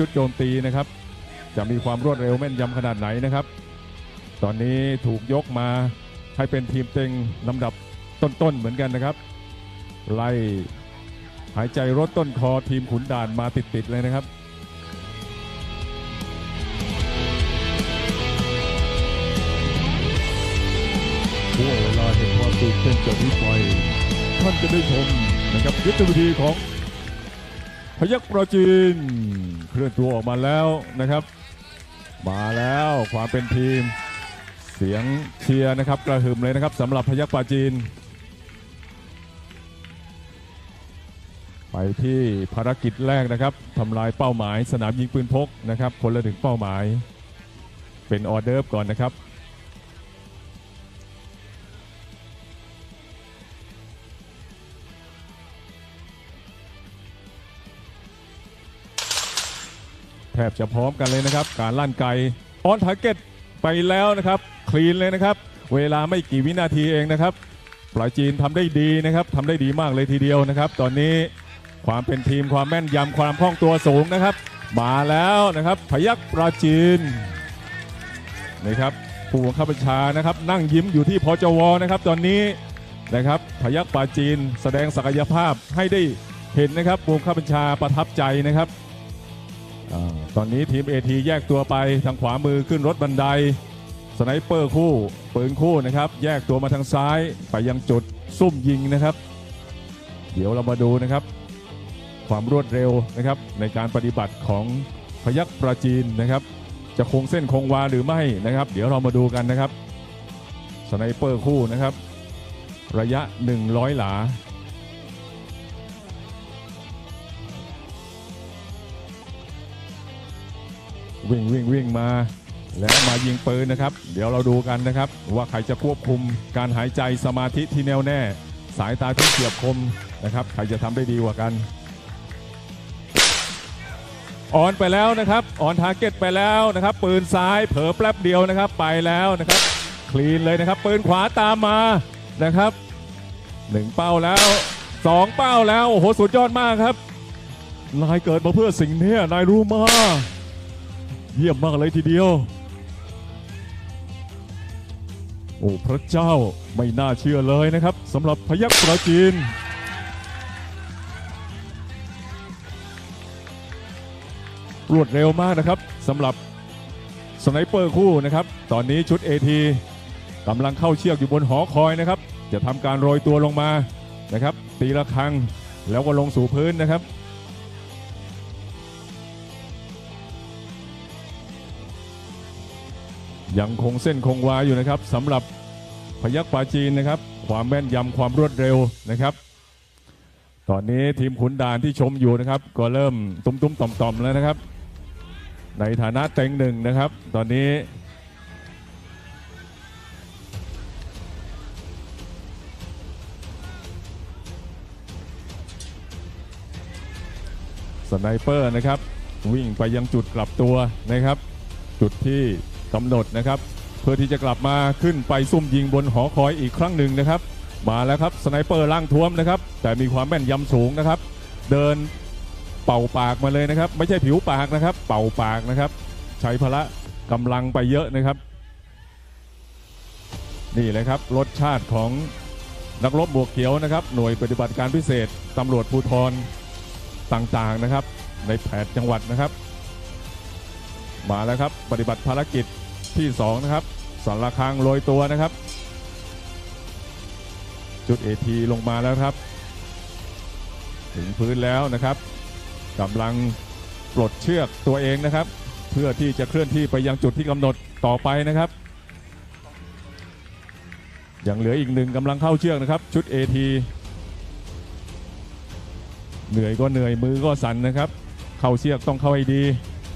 ชุดโจมตีนะครับ จะมีความรวดเร็วแม่นยำขนาดไหนนะครับ ตอนนี้ถูกยกมาให้เป็นทีมเต็งลำดับต้นๆเหมือนกันนะครับ ไล่หายใจรถต้นคอทีมขุนด่านมาติดๆเลยนะครับช่วงเวลาแห่งความตื่นเต้นจากนี้ไปท่านจะได้ชมนะครับยุทธวิธีของ พยัคฆ์ประจีน เคลื่อนตัวออกมาแล้วนะครับ มาแล้วความเป็นทีม เสียงเชียร์นะครับ กระหึ่มเลยนะครับสำหรับพยัคฆ์ปราจีน ไปที่ภารกิจแรกนะครับทำลายเป้าหมายสนามยิงปืนพกนะครับ คนละหนึ่งเป้าหมาย เป็นออเดิร์ฟก่อนนะครับ แทบจะพร้อมกันเลยนะครับ การลั่นไกออนทาร์เก็ตไปแล้วนะครับ คลีนเลยนะครับ เวลาไม่กี่วินาทีเองนะครับปลายจีนทำได้ดีนะครับทำได้ดีมากเลยทีเดียวนะครับ ตอนนี้ความเป็นทีมความแม่นยำความคล่องตัวสูงนะครับ มาแล้วนะครับ พยัคฆ์ปราจีนนี่ครับผู้บังคับบัญชานะครับ นั่งยิ้มอยู่ที่พจวนะครับ ตอนนี้นะครับ พยัคฆ์ปราจีนแสดงศักยภาพให้ได้เห็นนะครับผู้บังคับบัญชาประทับใจนะครับ อาตอนนี้ทีม AT แยกตัวไปทางขวามือขึ้นรถบันได สไนเปอร์คู่ปืนคู่นะครับ แยกตัวมาทางซ้ายไปยังจุดซุ่มยิงนะครับ เดี๋ยวเรามาดูนะครับ ความรวดเร็วนะครับ ในการปฏิบัติของพยัคฆ์ปราจีนนะครับ จะคงเส้นคงวาหรือไม่นะครับ เดี๋ยวเรามาดูกันนะครับสไนเปอร์คู่นะครับ ระยะ 100 หลา วิ่งวิ่งวิ่งมาแล้วมายิงปืนนะครับ เดี๋ยวเราดูกันนะครับ ว่าใครจะควบคุมการหายใจสมาธิที่แน่วแน่ สายตาที่เฉียบคมนะครับ ใครจะทำได้ดีกว่ากันออนไปแล้วนะครับออนทาร์เก็ตไปแล้วนะครับ ปืนซ้ายเผลอแป๊บเดียวนะครับ ไปแล้วนะครับ คลีนเลยนะครับ ปืนขวาตามมานะครับหนึ่งเป้าแล้วสองเป้าแล้ว โอ้โห สุดยอดมากครับ นายเกิดมาเพื่อสิ่งนี้นายรู้มาก เยี่ยมมากเลยทีเดียว โอ้พระเจ้าไม่น่าเชื่อเลยนะครับสำหรับพยัคฆ์ปราจีนรวดเร็วมากนะครับสำหรับสไนเปอร์คู่นะครับ ตอนนี้ชุด AT กำลังเข้าเชือกอยู่บนหอคอยนะครับ จะทำการโรยตัวลงมานะครับ ตีละครังแล้วก็ลงสู่พื้นนะครับ ยังคงเส้นคงวาอยู่นะครับสำหรับพยัคฆ์ปาจีนนะครับ ความแม่นยำความรวดเร็วนะครับ ตอนนี้ทีมขุนด่านที่ชมอยู่นะครับ ก็เริ่มตุ้มๆต่อมๆแล้วนะครับ ในฐานะเต็งหนึ่งนะครับ ตอนนี้สไนเปอร์นะครับ วิ่งไปยังจุดกลับตัวนะครับ จุดที่ กำหนดนะครับ เพื่อที่จะกลับมาขึ้นไปซุ่มยิงบนหอคอยอีกครั้งหนึ่งนะครับ มาแล้วครับสไนเปอร์ล่างท้วมนะครับ แต่มีความแม่นยำสูงนะครับ เดินเป่าปากมาเลยนะครับ ไม่ใช่ผิวปากนะครับ เป่าปากนะครับ ใช้พละกำลังไปเยอะนะครับ นี่เลยครับรสชาติของนักรบบวกเขียวนะครับ หน่วยปฏิบัติการพิเศษตำรวจภูธรต่างๆนะครับ ในแผดจังหวัดนะครับ มาแล้วครับปฏิบัติภารกิจ ที่ 2 นะครับสารคางโรยตัวนะครับ จุดเอทีลงมาแล้วครับ ถึงพื้นแล้วนะครับกำลังปลดเชือกตัวเองนะครับ เพื่อที่จะเคลื่อนที่ไปยังจุดที่กำหนดต่อไปนะครับยังเหลืออีกหนึ่งกำลังเข้าเชือกนะครับ ชุด AT เหนื่อยก็เหนื่อยมือก็สั่นนะครับ เข้าเชือกต้องเข้าให้ดี